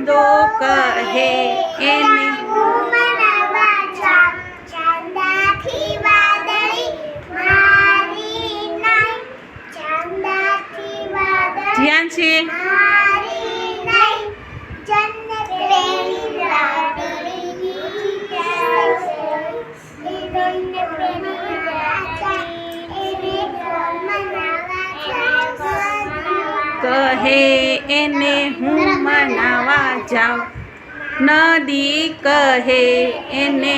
दो कहे એને ધ્યાન છે કહે એને હું મનાવા જાઉં. નદી કહે એને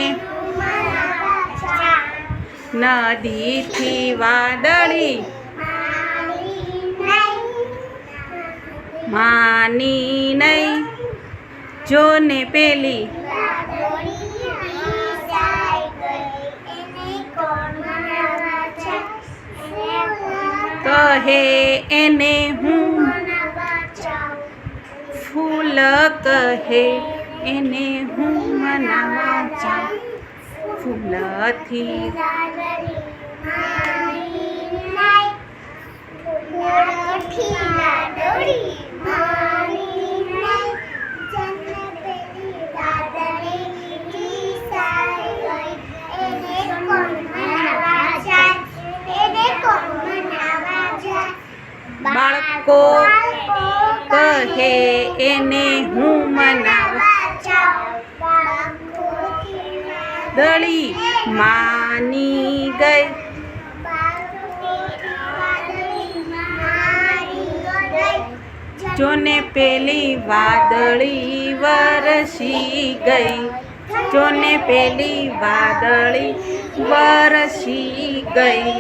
નદીથી વાદળી માની નહીં. જોને પેલી કહે એને હું ફૂલ કહે એને હું મનાવા જાઉં ફૂલથી બાળકો કહે, એને હું મનાવા? દળી માની ગઈ. જોને પેલી વાદળી વરસી ગઈ. જોને પેલી વાદળી વરસી ગઈ.